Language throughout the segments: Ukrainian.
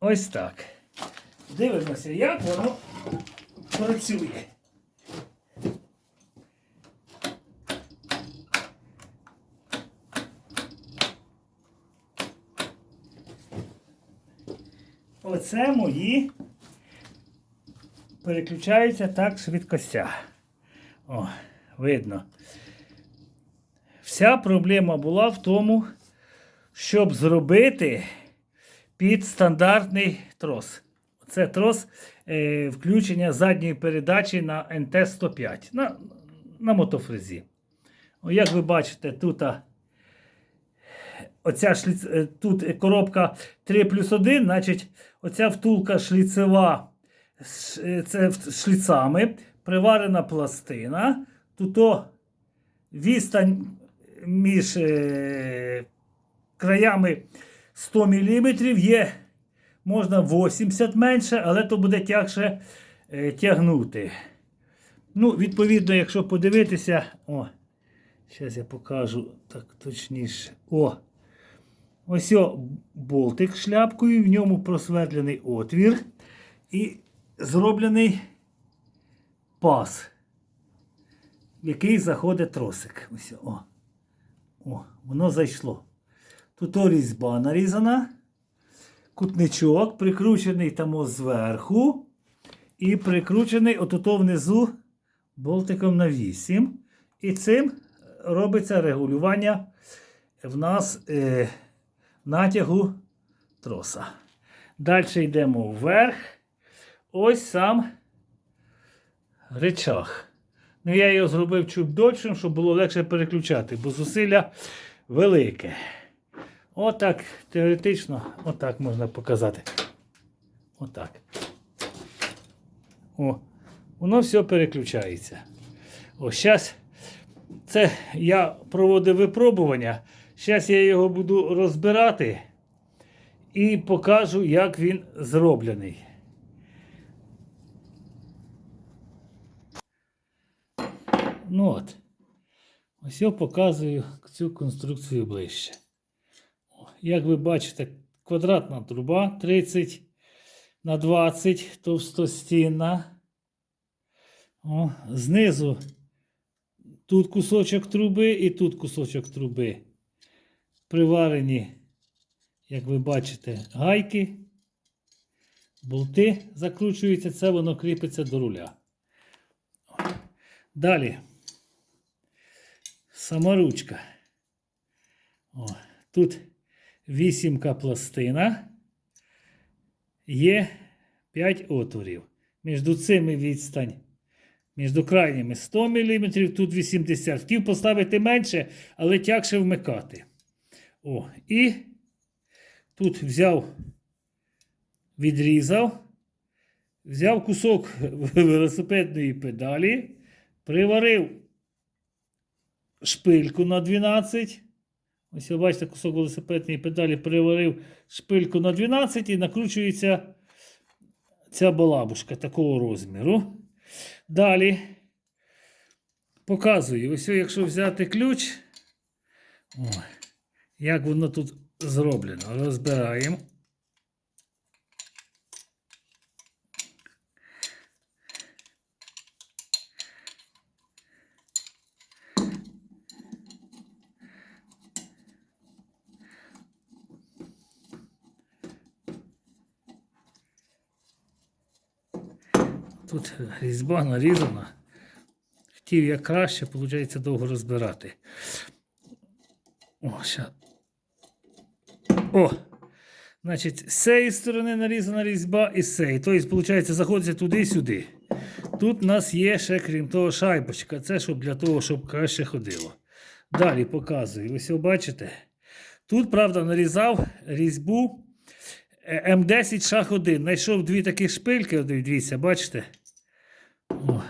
Ось так. Дивимося, як воно працює. Оце мої переключаються так швидкостя. О, видно. Вся проблема була в тому, щоб зробити під стандартний трос. Це трос е, включення задньої передачі на НТ-105 на, на мотофрезі. О, як ви бачите, тут, оця шліц, е, тут коробка 3 плюс 1, значить, оця втулка шліцева е, це шліцами, приварена пластина. Тут відстань між е, краями 100 мм є, можна 80 менше, але то буде тягше е, тягнути. Ну, відповідно, якщо подивитися, о, зараз я покажу так точніше. О, ось о, болтик шляпкою, в ньому просвердлений отвір і зроблений пас, в який заходить тросик. Ось, о. О, воно зайшло. Тут різьба нарізана, кутничок прикручений там зверху і прикручений отуто внизу болтиком на 8. І цим робиться регулювання в нас е, натягу троса. Далі йдемо вверх. Ось сам речах. Ну, я його зробив чуть довшим, щоб було легше переключати, бо зусилля велике. Отак, теоретично, отак можна показати. Отак. О, воно все переключається. О, зараз це я проводив випробування. Зараз я його буду розбирати і покажу, як він зроблений. Ну от. Ось я показую цю конструкцію ближче. Як ви бачите, квадратна труба 30 на 20 товстостінна. О, знизу тут кусочок труби і тут кусочок труби. Приварені, як ви бачите, гайки. Болти закручуються, це воно кріпиться до руля. Далі. Саморучка. О, тут вісімка пластина. Є 5 отворів. Між цими відстань. Між крайніми 100 мм, тут 80 Хотів поставити менше, але тягше вмикати. О, і тут взяв, відрізав, взяв кусок велосипедної педалі, приварив шпильку на 12. Ось ви бачите, кусок велосипедної педалі приварив шпильку на 12 і накручується ця балабушка такого розміру. Далі показую, ось якщо взяти ключ, о, як воно тут зроблено. Розбираємо. Тут різьба нарізана. Хотів як краще, виходить довго розбирати. О, ща. О! Значить, з цієї сторони нарізана різьба і з цієї. Тобто, виходить, заходиться туди-сюди. Тут у нас є ще, крім того, шайбочка. Це щоб для того, щоб краще ходило. Далі показую. Ви бачите. Тут, правда, нарізав різьбу М10 шаг 1. Знайшов дві такі шпильки, дивіться, бачите? О.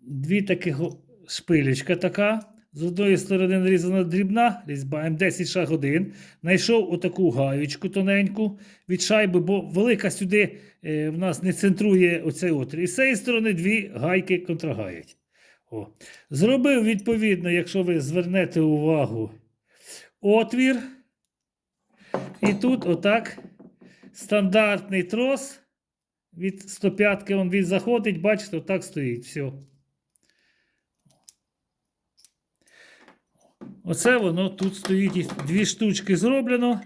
Дві таких шпилечка така. З одної сторони нарізана дрібна різьба М10 шаг 1. Знайшов отаку гаючку тоненьку від шайби, бо велика сюди е, в нас не центрує оцей отвір. І з цієї сторони дві гайки контрагають. О. Зробив відповідно, якщо ви звернете увагу, отвір. І тут отак стандартний трос від 105 он він заходить, бачите, отак стоїть. Все. Оце воно тут стоїть дві штучки зроблено.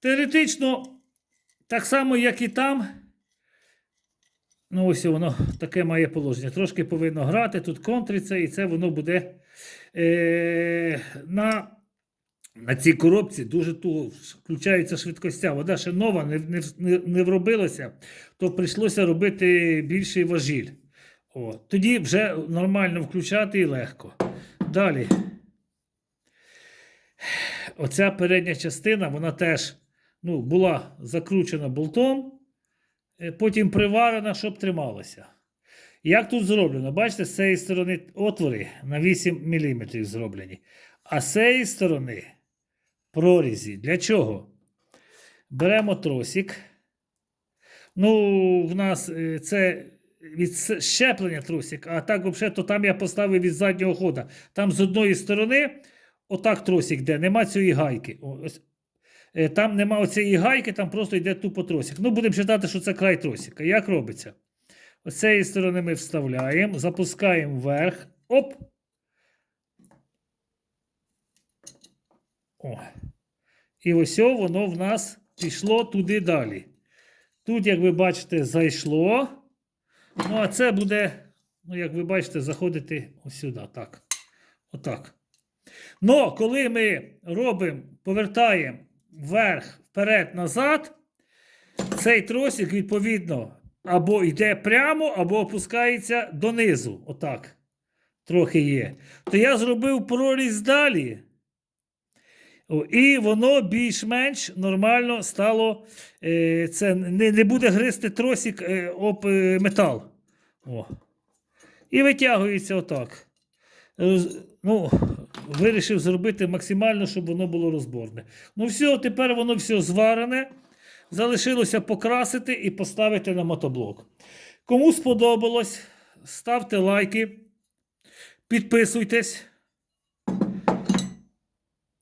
Теоретично, так само, як і там. Ну, ось воно таке має положення. Трошки повинно грати, тут контриться, і це воно буде е, на, на цій коробці дуже туго включаються швидкостя. Вода ще нова, не, не, не, вробилася, то прийшлося робити більший важіль. О, тоді вже нормально включати і легко. Далі. Оця передня частина, вона теж ну, була закручена болтом, е, потім приварена, щоб трималася. Як тут зроблено? Бачите, з цієї сторони отвори на 8 мм зроблені. А з цієї сторони прорізі. Для чого? Беремо тросик. Ну, в нас е, це від щеплення тросик, а так, взагалі, то там я поставив від заднього хода. Там з одної сторони, отак тросик йде, нема цієї гайки. Е, Там нема оцієї гайки, там просто йде тупо тросик. Ну, будемо вважати, що це край тросика. Як робиться? З цієї сторони ми вставляємо, запускаємо вверх. Оп! О. І ось воно в нас пішло туди далі. Тут, як ви бачите, зайшло. Ну, а це буде, ну, як ви бачите, заходити ось сюди. Так. Отак. Но коли ми робимо, повертаємо вверх, вперед, назад, цей тросик, відповідно, або йде прямо, або опускається донизу. Отак. Трохи є. То я зробив проріз далі. І воно більш-менш нормально стало. Е, це не, буде гризти тросик е, об е, метал. О. І витягується отак. Ну, вирішив зробити максимально, щоб воно було розборне. Ну, все, тепер воно все зварене. Залишилося покрасити і поставити на мотоблок. Кому сподобалось, ставте лайки, підписуйтесь.